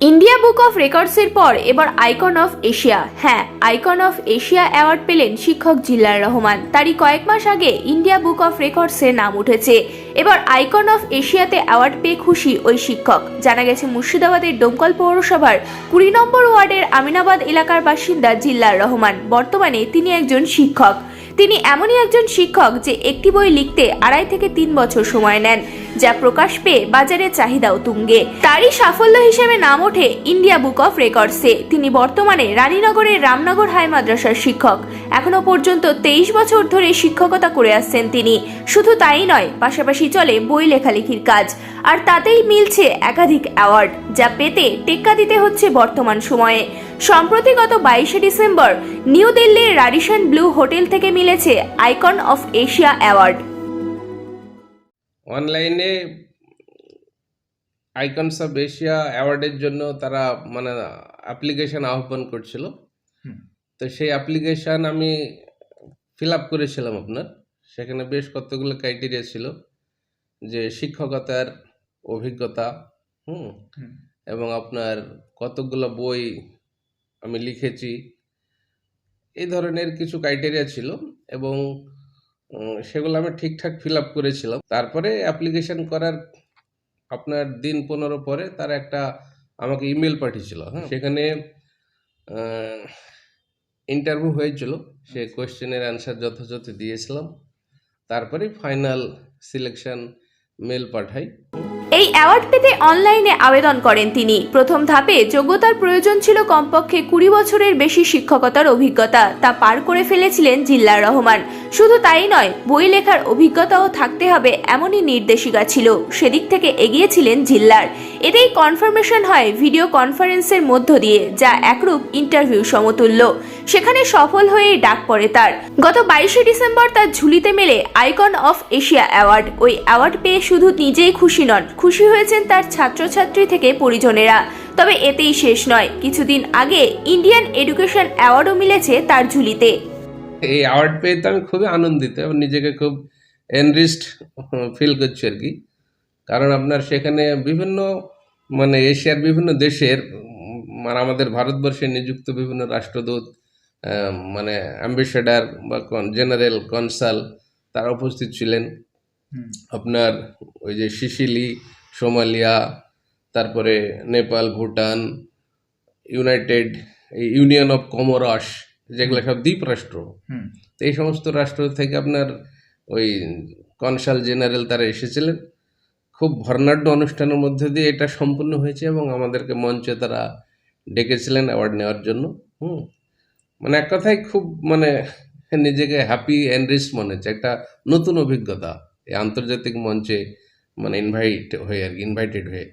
India book of রেকর্ডসের পর এবার আইকন অফ এশিয়া। হ্যাঁ আইকন অফ এশিয়া অ্যাওয়ার্ড পেলেন শিক্ষক জিল্লার রহমান। তারই কয়েক মাস আগে ইন্ডিয়া বুক অফ রেকর্ডসের নাম উঠেছে। এবার আইকন অফ এশিয়াতে অ্যাওয়ার্ড পেয়ে খুশি ওই শিক্ষক। জানা গেছে, মুর্শিদাবাদের ডোমকল পৌরসভার কুড়ি নম্বর ওয়ার্ডের আমিনাবাদ এলাকার বাসিন্দা জিল্লার রহমান। বর্তমানে তিনি একজন শিক্ষক। তিনি এমনই একজন শিক্ষক যে একটি বই লিখতে আড়াই থেকে তিন বছর সময় নেন। যা প্রকাশ পেয়ে বাজারে চাহিদাও তুঙ্গে। তারই সাফল্য হিসেবে নাম ওঠে ইন্ডিয়া বুক অফ রেকর্ডসে। তিনি বর্তমানে রানীনগরের রামনগর হাই মাদ্রাসার শিক্ষক। এখনও পর্যন্ত তেইশ বছর ধরে শিক্ষকতা করে আসছেন তিনি। শুধু তাই নয়, পাশাপাশি চলে বই লেখালেখির কাজ। আর তাতেই মিলছে একাধিক অ্যাওয়ার্ড, যা পেতে টেক্কা দিতে হচ্ছে বর্তমান সময়ে। সম্প্রতি গত বাইশে ডিসেম্বর নিউ দিল্লির রাডিশন ব্লু হোটেল থেকে মিলেছে আইকন অফ এশিয়া অ্যাওয়ার্ড। অনলাইনে আইকনস অফ এশিয়া অ্যাওয়ার্ডের জন্য তারা মানে অ্যাপ্লিকেশন আহ্বান করছিল। তো সেই অ্যাপ্লিকেশন আমি ফিল আপ করেছিলাম আপনার। সেখানে বেশ কতগুলো ক্রাইটেরিয়া ছিল। যে শিক্ষকতার অভিজ্ঞতা হুম। এবং আপনার কতগুলো বই আমি লিখেছি। এই ধরনের কিছু ক্রাইটেরিয়া ছিল এবং সেগুলো আমি ঠিকঠাক ফিল আপ করেছিলাম। তারপরে অ্যাপ্লিকেশন করার আপনার দিন পনেরো পরে তার একটা আমাকে ইমেল পাঠিয়েছিল হ্যাঁ। সেখানে ইন্টারভিউ হয়েছিল সে কোয়েশ্চেনের অ্যান্সার যথাযথ দিয়েছিলাম। তারপরে ফাইনাল সিলেকশন মেল পাঠাই। অ্যাওয়ার্ড পেতে অনলাইনে আবেদন করেন তিনি। প্রথম ধাপে যোগ্যতার প্রয়োজন ছিল কমপক্ষে কুড়ি বছরের বেশি শিক্ষকতার অভিজ্ঞতা, তা পার করে ফেলেছিলেন জিল্লার রহমান। শুধু তাই নয়, বই লেখার অভিজ্ঞতাও থাকতে হবে এমনই নির্দেশিকা ছিল। সেদিক থেকে এগিয়েছিলেন জিল্লার। এতেই কনফার্মেশন হয় ভিডিও কনফারেন্সের মধ্য দিয়ে, যা একরূপ ইন্টারভিউ সমতুল্য। সেখানে সফল হয়ে ডাক পড়ে তার। গত বাইশে ডিসেম্বর তার ঝুলিতে মেলে আইকন অফ এশিয়া অ্যাওয়ার্ড ওই অ্যাওয়ার্ড পেয়ে শুধু নিজেই খুশি নন, খুশি হয়েছেন তার ছাত্রছাত্রী থেকে পরিজনেরা। তবে এতেই শেষ নয়, কিছুদিন আগে ইন্ডিয়ান এডুকেশন অ্যাওয়ার্ডও মিলেছে তার ঝুলিতে। এই অ্যাওয়ার্ড পেয়ে তো আমি খুবই আনন্দিত এবং নিজেকে খুব এনরিস্ট ফিল করছি আর কি। কারণ আপনার সেখানে বিভিন্ন মানে এশিয়ার বিভিন্ন দেশের মানে আমাদের ভারতবর্ষে নিযুক্ত বিভিন্ন রাষ্ট্রদূত মানে অ্যাম্বাসেডার বা জেনারেল কনসাল তারা উপস্থিত ছিলেন। আপনার ওই যে সিসিলি সোমালিয়া তারপরে Nepal Bhutan united union of Comoros যেগুলো সব দ্বীপ রাষ্ট্র। তো এই সমস্ত রাষ্ট্র থেকে আপনার ওই কনসাল জেনারেল তারা এসেছিলেন। খুব ভর্নাঢ্য অনুষ্ঠানের মধ্যে দিয়ে এটা সম্পূর্ণ হয়েছে এবং আমাদেরকে মঞ্চে তারা ডেকেছিলেন অ্যাওয়ার্ড নেওয়ার জন্য, হুম। মানে এক কথায় খুব মানে নিজেকে হ্যাপি এনরিচ মনে হচ্ছে, একটা নতুন অভিজ্ঞতা এই আন্তর্জাতিক মঞ্চে মানে ইনভাইট হয়ে আর কি ইনভাইটেড হয়ে।